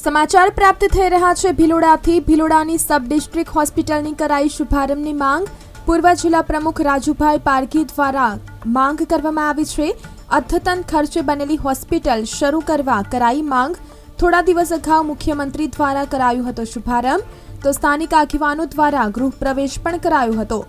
સમાચાર પ્રાપ્ત થઈ રહ્યા છે. ભિલોડાથી ભિલોડાની સબ ડિસ્ટ્રિક્ટ હોસ્પિટલની કરાઈ શુભારંભની માંગ. પૂર્વ જિલ્લા પ્રમુખ રાજુભાઈ પારઘી દ્વારા માંગ કરવામાં આવી છે. અદ્યતન ખર્ચે બનેલી હોસ્પિટલ શરૂ કરવા કરાઈ માંગ. થોડા દિવસ અગાઉ મુખ્યમંત્રી દ્વારા કરાયો હતો શુભારંભ. તો સ્થાનિક આગેવાનો દ્વારા ગૃહ પ્રવેશ પણ કરાયો હતો.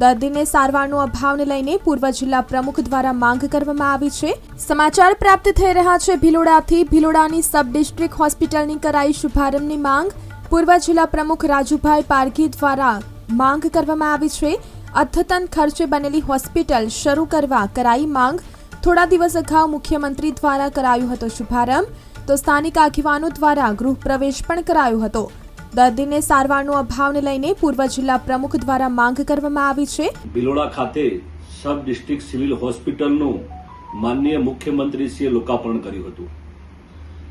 દર્દીને સારવારનો અભાવને લઈને પૂર્વ જિલ્લા પ્રમુખ દ્વારા માંગ કરવામાં આવી છે. સમાચાર પ્રાપ્ત થઈ રહ્યા છે ભિલોડાથી. ભિલોડાની સબ ડિસ્ટ્રિક્ટ હોસ્પિટલની કરાઈ શુભારંભની માંગ પૂર્વ જિલ્લા પ્રમુખ રાજુભાઈ પારઘી દ્વારા માંગ કરવામાં આવી છે. અદ્યતન ખર્ચે બનેલી હોસ્પિટલ શરૂ કરવા કરાઈ માંગ થોડા દિવસ અગાઉ મુખ્યમંત્રી દ્વારા કરાયો હતો શુભારંભ. તો સ્થાનિક આગેવાનો દ્વારા ગૃહ પ્રવેશ પણ કરાયો હતો. દર્દીને સારવારનો અભાવને લઈને પૂર્વ જિલ્લા પ્રમુખ દ્વારા માંગ કરવામાં આવી છે. બિલોડા ખાતે સબ ડિસ્ટ્રિક્ટ સિવિલ હોસ્પિટલનું માનનીય મુખ્યમંત્રીશ્રીએ લોકાર્પણ કર્યું હતું.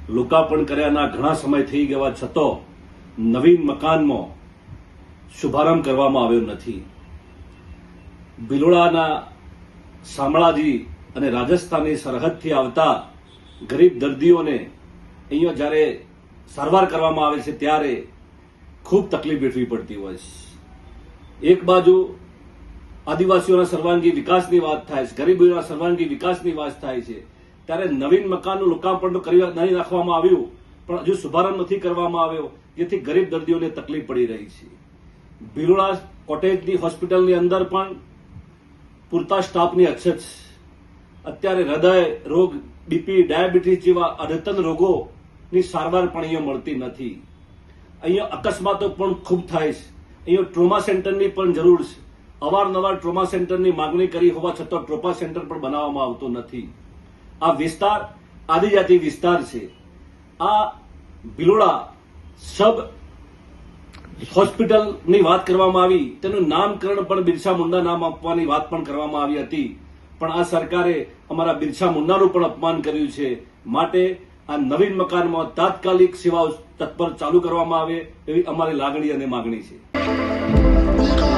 લોકાર્પણ કર્યાના ઘણા સમય થઈ ગયા છતાં નવીન મકાનમાં શુભારંભ કરવામાં આવ્યો નથી. બિલોડાના શામળાજી અને રાજસ્થાનની સરહદથી આવતા ગરીબ દર્દીઓને અહીંયા જ્યારે સારવાર કરવામાં આવે છે ત્યારે ખૂબ તકલીફ વેઠવી પડતી હોય છે. એક બાજુ આદિવાસીઓના સર્વાંગી વિકાસની વાત થાય છે, ગરીબોના સર્વાંગી વિકાસની વાત થાય છે, ત્યારે નવીન મકાનનું લોકાર્પણ કરી નહીં નાખવામાં આવ્યું, પણ હજુ શુભારંભ નથી કરવામાં આવ્યો, જેથી ગરીબ દર્દીઓને તકલીફ પડી રહી છે. ભિલોડા કોટેજની હોસ્પિટલની અંદર પણ પૂરતા સ્ટાફની અછત છે. અત્યારે હૃદય રોગ, બીપી, ડાયાબિટીસ જેવા અદ્યતન રોગોની સારવાર પણ અહીંયા મળતી નથી. અહીંયા અકસ્માતો પણ ખૂબ થાય છે. અહીંયા ટ્રોમા સેન્ટરની પણ જરૂર છે. અવારનવાર ટ્રોમા સેન્ટરની માગણી કરી હોવા છતાં ટ્રોમા સેન્ટર પણ બનાવવામાં આવતો નથી. આ વિસ્તાર આદિજાતિ વિસ્તાર છે. આ ભિલોડા સબ હોસ્પિટલની વાત કરવામાં આવી. તેનું નામકરણ પણ બિરસા મુંડા નામ આપવાની વાત પણ કરવામાં આવી હતી. પણ આ સરકારે અમારા બિરસા મુંડાનું પણ અપમાન કર્યું છે. માટે આ નવીન મકાનમાં તાત્કાલિક સેવાઓ તત્પર ચાલુ કરવામાં આવે એવી અમારી લાગણી અને માગણી છે.